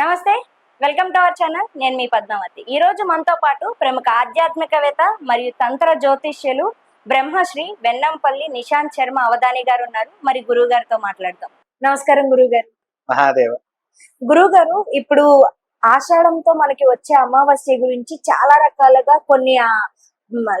నమస్తే welcome to our channel. నేను మీ పద్మావతి. ఈ రోజు మనతో పాటు ప్రముఖ ఆధ్యాత్మికవేత్త మరియు తంత్ర జ్యోతిష్యులు బ్రహ్మశ్రీ వెన్నంపల్లి నిశాంత్ శర్మ అవధాని గారు ఉన్నారు. మరి గురువు గారితో మాట్లాడదాం. నమస్కారం గురువు గారు మహాదేవ. గురువు గారు ఇప్పుడు ఆషాఢంతో మనకి వచ్చే అమావాస్య గురించి చాలా రకాలుగా కొన్ని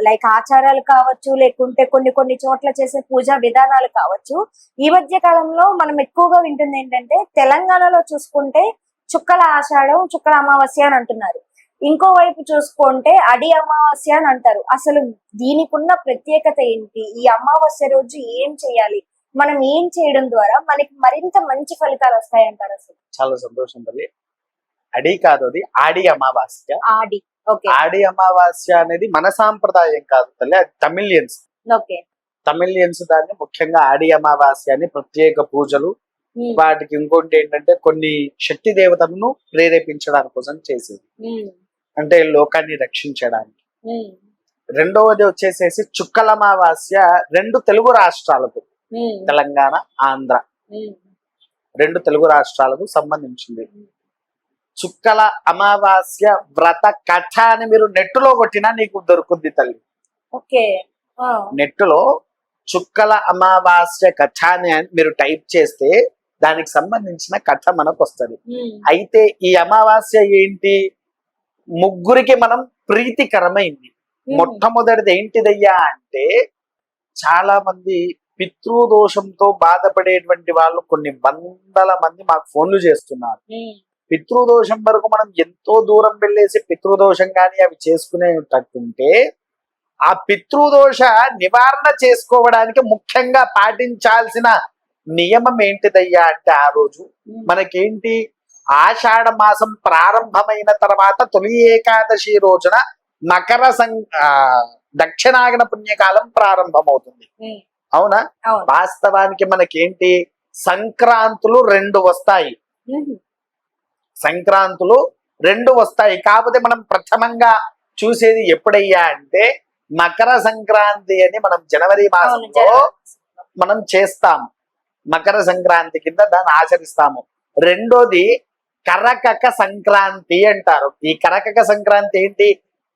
లైక్ ఆచారాలు కావచ్చు లేకుంటే కొన్ని కొన్ని చోట్ల చేసే పూజా విధానాలు కావచ్చు. ఈ మధ్య కాలంలో మనం ఎక్కువగా వింటుంది ఏంటంటే తెలంగాణలో చూసుకుంటే చుక్కల ఆషాఢం చుక్కల అమావాస్య అని అంటున్నారు. ఇంకో వైపు చూసుకుంటే అడి అమావాస్య అని అంటారు. అసలు దీనికి ఉన్న ప్రత్యేకత ఏంటి? ఈ అమావాస్య రోజు ఏం చేయాలి? మనం ఏం చేయడం ద్వారా మనకి మరింత మంచి ఫలితాలు వస్తాయంటారు అసలు? చాలా సంతోషం తల్లి. అడి కాదు అది ఆడి అమావాస్య. ఆడి ఓకే. ఆడి అమావాస్య అనేది మన సాంప్రదాయం కాదు తల్లి అది తమిళియన్స్. ఓకే. తమిళియన్స్ దాన్ని ముఖ్యంగా ఆడి అమావాస్య అని ప్రత్యేక పూజలు వాటికి ఇంకోటి ఏంటంటే కొన్ని శక్తి దేవతలను ప్రేరేపించడానికి కోసం చేసేది. అంటే లోకాన్ని రక్షించడానికి. రెండవది వచ్చేసేసి చుక్కల అమావాస్య రెండు తెలుగు రాష్ట్రాలకు. తెలంగాణ ఆంధ్ర. రెండు తెలుగు రాష్ట్రాలకు సంబంధించింది. చుక్కల అమావాస్య వ్రత కథ అని మీరు నెట్టులో కొట్టినా నీకు దొరుకుద్ది తల్లి. ఓకే. నెట్టులో చుక్కల అమావాస్య కథ అని మీరు టైప్ చేస్తే దానికి సంబంధించిన కథ మనకు వస్తుంది అయితే ఈ అమావాస్య ఏంటి? ముగ్గురికి మనం ప్రీతికరమైంది. మొట్టమొదటిది ఏంటిదయ్యా అంటే చాలా మంది పితృదోషంతో బాధపడేటువంటి వాళ్ళు కొన్ని వందల మంది మాకు ఫోన్లు చేస్తున్నారు. పితృదోషం వరకు మనం ఎంతో దూరం వెళ్ళేసి పితృదోషం కానీ అవి చేసుకునేటట్టుంటే ఆ పితృదోష నివారణ చేసుకోవడానికి ముఖ్యంగా పాటించాల్సిన నియమం ఏంటిదయ్యా అంటే ఆ రోజు? మనకేంటి? ఆషాఢ మాసం ప్రారంభమైన తర్వాత తొలి ఏకాదశి రోజున మకర సం దక్షిణాగన పుణ్యకాలం ప్రారంభమవుతుంది. అవునా? వాస్తవానికి మనకేంటి? సంక్రాంతులు రెండు వస్తాయి. సంక్రాంతులు రెండు వస్తాయి. కాకపోతే మనం ప్రథమంగా చూసేది ఎప్పుడయ్యా అంటే మకర సంక్రాంతి అని మనం జనవరి మాసంలో. మనం చేస్తాం. మకర సంక్రాంతి కింద దాన్ని ఆచరిస్తాము. రెండోది కరకక సంక్రాంతి అంటారు. ఈ కరకక సంక్రాంతి ఏంటి?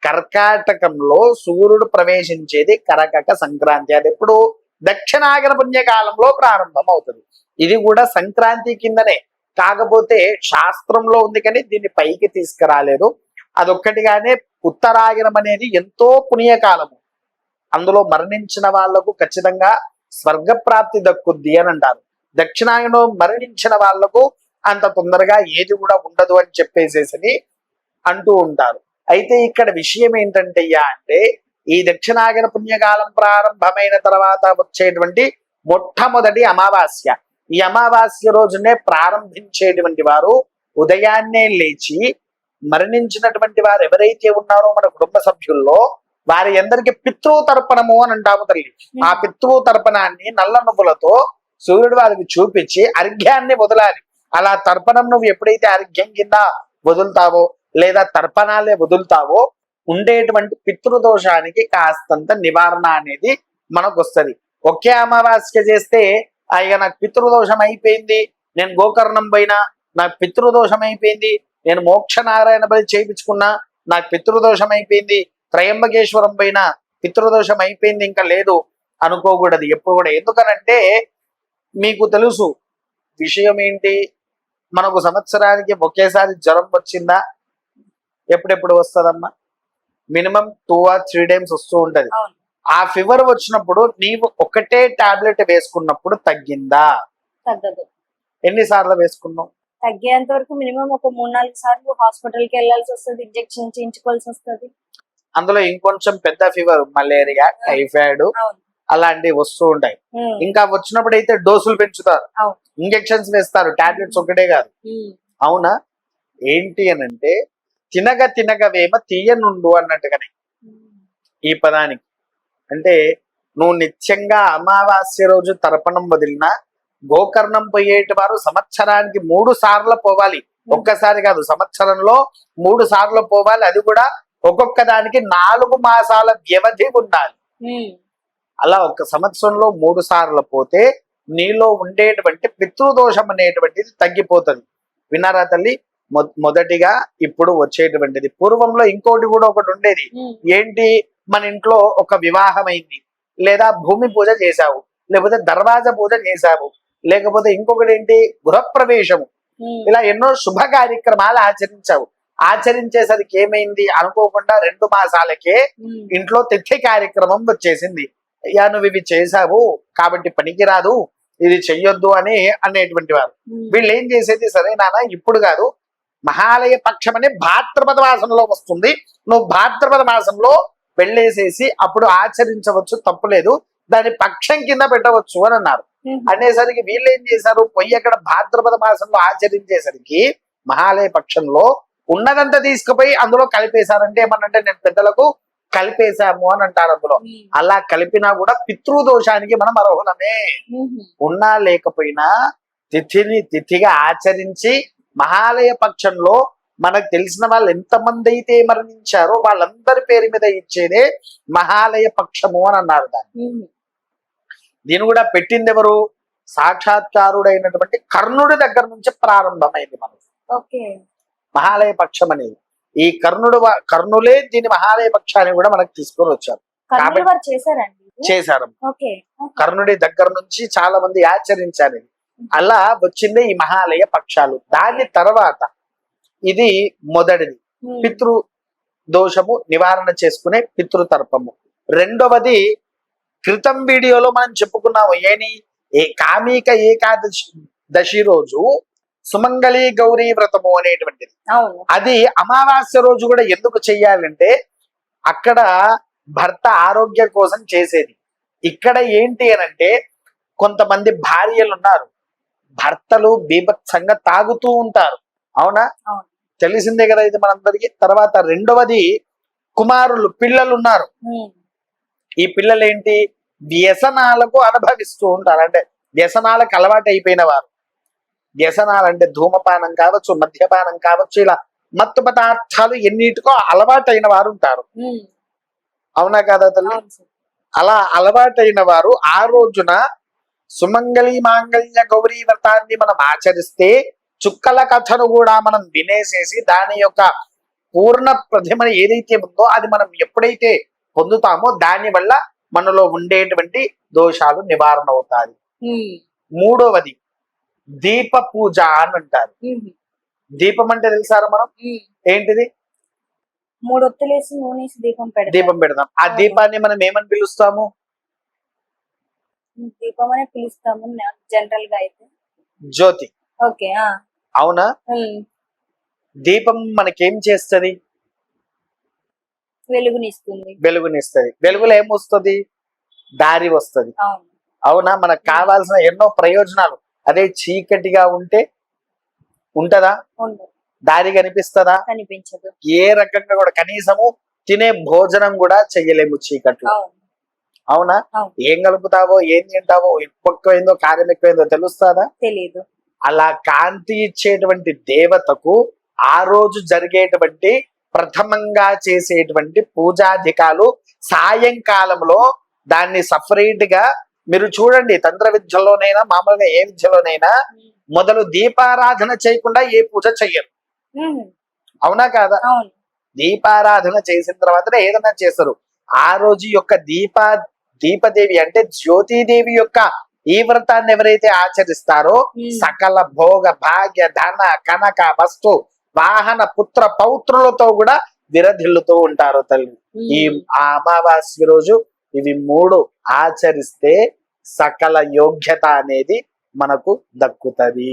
కర్కాటకంలో సూర్యుడు ప్రవేశించేది కరకక సంక్రాంతి. అది ఎప్పుడు? దక్షిణాగర పుణ్యకాలంలో ప్రారంభం అవుతుంది ఇది కూడా సంక్రాంతి కిందనే. కాకపోతే శాస్త్రంలో ఉంది కానీ దీన్ని పైకి తీసుకురాలేదు. అదొక్కటిగానే ఉత్తరాయణం అనేది ఎంతో పుణ్యకాలము. అందులో మరణించిన వాళ్ళకు ఖచ్చితంగా స్వర్గప్రాప్తి దక్కుద్ది అని అంటారు. దక్షిణాయనం మరణించిన వాళ్ళకు అంత తొందరగా ఏది కూడా ఉండదు అని చెప్పేసేసి అంటూ ఉంటారు. అయితే ఇక్కడ విషయం ఏంటంటయ్యా అంటే ఈ దక్షిణాయన పుణ్యకాలం ప్రారంభమైన తర్వాత వచ్చేటువంటి మొట్టమొదటి అమావాస్య. ఈ అమావాస్య రోజునే ప్రారంభించేటువంటి వారు ఉదయాన్నే లేచి మరణించినటువంటి వారు ఎవరైతే ఉన్నారో మన కుటుంబ సభ్యుల్లో వారి అందరికి పితృ తర్పణము అని అంటాము తల్లి. ఆ పితృ తర్పణాన్ని నల్ల నువ్వులతో సూర్యుడు వారికి చూపించి అర్ఘ్యాన్ని వదలాలి. అలా తర్పణం నువ్వు ఎప్పుడైతే అర్ఘ్యం కింద వదులుతావో లేదా తర్పణాలే వదులుతావో ఉండేటువంటి పితృదోషానికి కాస్తంత నివారణ అనేది మనకు వస్తుంది. ఒకే అమావాస్య చేస్తే "ఆ, ఇక నాకు పితృదోషం అయిపోయింది. నేను గోకర్ణం పోయినా నాకు పితృదోషం అయిపోయింది. నేను మోక్ష నారాయణ బలి చేయించుకున్నా నాకు పితృదోషం అయిపోయింది. త్రయంబకేశ్వరం పైన పితృదోషం అయిపోయింది ఇంకా లేదు అనుకోకూడదు ఎప్పుడు కూడా. ఎందుకనంటే మీకు తెలుసు విషయం ఏంటి? మనకు సంవత్సరానికి ఒకేసారి జ్వరం వచ్చిందా? ఎప్పుడెప్పుడు వస్తుందమ్మా? Minimum two or three times వస్తూ ఉంటది. ఆ ఫీవర్ వచ్చినప్పుడు నీవు ఒకటే టాబ్లెట్ వేసుకున్నప్పుడు తగ్గిందా? తగ్గదు. ఎన్నిసార్లు వేసుకున్నావు? తగ్గేంత వరకు మినిమం ఒక మూడు నాలుగు సార్లు హాస్పిటల్కి వెళ్ళాల్సి వస్తుంది ఇంజెక్షన్ చేయించుకోవాల్సి వస్తుంది. అందులో ఇంకొంచెం పెద్ద ఫీవర్ మలేరియా టైఫాయిడ్ అలాంటివి వస్తూ ఉంటాయి. ఇంకా వచ్చినప్పుడు అయితే డోసులు పెంచుతారు. ఇంజెక్షన్స్ వేస్తారు. టాబ్లెట్స్ ఒకటే కాదు. అవునా? ఏంటి అని అంటే తినగ తినగ వేమ తీయనుండు అన్నట్టుగానే. ఈ పదానికి. అంటే నువ్వు నిత్యంగా అమావాస్య రోజు తర్పణం వదిలినా గోకర్ణం పోయేటి వారు సంవత్సరానికి మూడు సార్లు పోవాలి. ఒక్కసారి కాదు సంవత్సరంలో మూడు సార్లు పోవాలి. అది కూడా ఒక్కొక్క దానికి నాలుగు మాసాల వ్యవధి ఉండాలి. అలా ఒక సంవత్సరంలో మూడు సార్లు పోతే నీలో ఉండేటువంటి పితృదోషం అనేటువంటిది తగ్గిపోతుంది. విన్నారా తల్లి? మొ- మొదటిగా ఇప్పుడు వచ్చేటువంటిది. పూర్వంలో ఇంకోటి కూడా ఒకటి ఉండేది. ఏంటి? మన ఇంట్లో ఒక వివాహం అయింది లేదా భూమి పూజ చేశావు. లేకపోతే దర్వాజ పూజ చేశావు. లేకపోతే ఇంకొకటి ఏంటి? గృహప్రవేశము. ఇలా ఎన్నో శుభ కార్యక్రమాలు ఆచరించావు. ఆచరించేసరికి ఏమైంది? అనుకోకుండా రెండు మాసాలకే ఇంట్లో తిథి కార్యక్రమం వచ్చేసింది. అయ్యా నువ్వు ఇవి చేశావు కాబట్టి పనికిరాదు ఇది చెయ్యొద్దు అని అనేటువంటి వారు. వీళ్ళు ఏం చేసేది? సరే నాన్న ఇప్పుడు కాదు. మహాలయ పక్షం అనే భాద్రపద మాసంలో వస్తుంది. నువ్వు భాద్రపద మాసంలో వెళ్ళేసేసి అప్పుడు ఆచరించవచ్చు తప్పులేదు దాని పక్షం కింద పెట్టవచ్చు అని అన్నారు. అనేసరికి వీళ్ళు ఏం చేశారు? పొయ్యి అక్కడ భాద్రపద మాసంలో ఆచరించేసరికి మహాలయ పక్షంలో ఉన్నదంతా తీసుకుపోయి అందులో కలిపేశారంటే ఏమనంటే నేను పెద్దలకు కలిపేశాము అని అంటారు అందులో. అలా కలిపినా కూడా పితృదోషానికి మనం అర్హులమే. ఉన్నా లేకపోయినా తిథిని తిథిగా ఆచరించి మహాలయ పక్షంలో మనకు తెలిసిన వాళ్ళు ఎంతమంది అయితే మరణించారో వాళ్ళందరి పేరు మీద ఇచ్చేదే మహాలయ పక్షము అని అన్నారు దాన్ని. దీని కూడా పెట్టింది ఎవరు సాక్షాత్కారుడైనటువంటి కర్ణుడి దగ్గర నుంచి ప్రారంభమైంది మనం ఓకే. మహాలయ పక్షం అనేది ఈ కర్ణుడు కర్ణులే దీని మహాలయ పక్షాన్ని కూడా మనకు తీసుకొని వచ్చారు? చేశారు. కర్ణుడి దగ్గర నుంచి చాలా మంది ఆచరించారు. అలా వచ్చిందే ఈ మహాలయ పక్షాలు. దాని తర్వాత ఇది మొదటిది. పితృ దోషము నివారణ చేసుకునే పితృతర్పము. రెండవది క్రితం వీడియోలో మనం చెప్పుకున్నాము ఏని ఏ కామిక ఏకాదశి దశి రోజు సుమంగళి గౌరీ వ్రతము అనేటువంటిది. అది అమావాస్య రోజు కూడా ఎందుకు చెయ్యాలంటే అక్కడ భర్త ఆరోగ్యం కోసం చేసేది. ఇక్కడ ఏంటి అని అంటే కొంతమంది భార్యలు ఉన్నారు భర్తలు బీభత్సంగా తాగుతూ ఉంటారు. అవునా. తెలిసిందే కదా ఇది మనందరికి. తర్వాత రెండవది కుమారులు పిల్లలు ఉన్నారు ఈ పిల్లలు ఏంటి వ్యసనాలకు అనుభవిస్తూ ఉంటారు. అంటే వ్యసనాలకు అలవాటు అయిపోయిన వారు. వ్యసనాలు అంటే ధూమపానం కావచ్చు మద్యపానం కావచ్చు ఇలా మత్తు పదార్థాలు ఎన్నిటికో అలవాటైన వారు ఉంటారు. అవునా కదా తల్లి. అలా అలవాటైన వారు ఆ రోజున సుమంగళి మాంగళ్య గౌరీ వ్రతాన్ని మనం ఆచరిస్తే చుక్కల కథను కూడా మనం వినేసేసి దాని యొక్క పూర్ణ ప్రతిమ ఏదైతే ఉందో అది మనం ఎప్పుడైతే పొందుతామో దాని వల్ల మనలో ఉండేటువంటి దోషాలు నివారణ అవుతాయి. మూడవది దీప పూజ అని అంటారు. దీపం అంటే తెలుసారా మనం. ఏంటిది? మూడు ఒత్తులేసి నూనెసి దీపం పెడతారు. దీపం పెడదాం. ఆ దీపాన్ని మనం ఏమని పిలుస్తాము? దీపం అనే పిలుస్తాము జనరల్గా అయితే. జ్యోతి. ఓకే అవునా? దీపం మనకేం చేస్తది? వెలుగునిస్తుంది. వెలుగునిస్తుంది. వెలుగులో ఏమొస్తుంది దారి వస్తుంది. అవునా? మనకు కావాల్సిన ఎన్నో ప్రయోజనాలు. అదే చీకటిగా ఉంటే ఉంటదా? దారి కనిపిస్తదా? కనిపించదు. ఏ రకంగా కూడా కనీసము తినే భోజనం కూడా చెయ్యలేము చీకట్లో. అవును. ఏం కలుపుతావో ఏం తింటావో ఎక్కువైందో కారం ఎక్కువైందో తెలుస్తుందా? తెలియదు అలా కాంతి ఇచ్చేటువంటి దేవతకు ఆ రోజు జరిగేటువంటి ప్రథమంగా చేసేటువంటి పూజాధికాలు సాయంకాలంలో దాన్ని సపరేట్గా మీరు చూడండి తంత్ర విద్యలోనైనా మామూలుగా ఏ విద్యలోనైనా మొదలు దీపారాధన చేయకుండా ఏ పూజ చెయ్యరు. అవునా కాదా? దీపారాధన చేసిన తర్వాతనే ఏదైనా చేస్తారు. ఆ రోజు యొక్క దీప దీపదేవి అంటే జ్యోతిదేవి యొక్క ఈ వ్రతాన్ని ఎవరైతే ఆచరిస్తారో సకల భోగ భాగ్య ధన కనక వస్తు వాహన పుత్ర పౌత్రులతో కూడా విరధిల్లుతూ ఉంటారు తల్లి. ఈ అమావాస్య రోజు ఇవి మూడు ఆచరిస్తే సకల యోగ్యత అనేది మనకు దక్కుతది.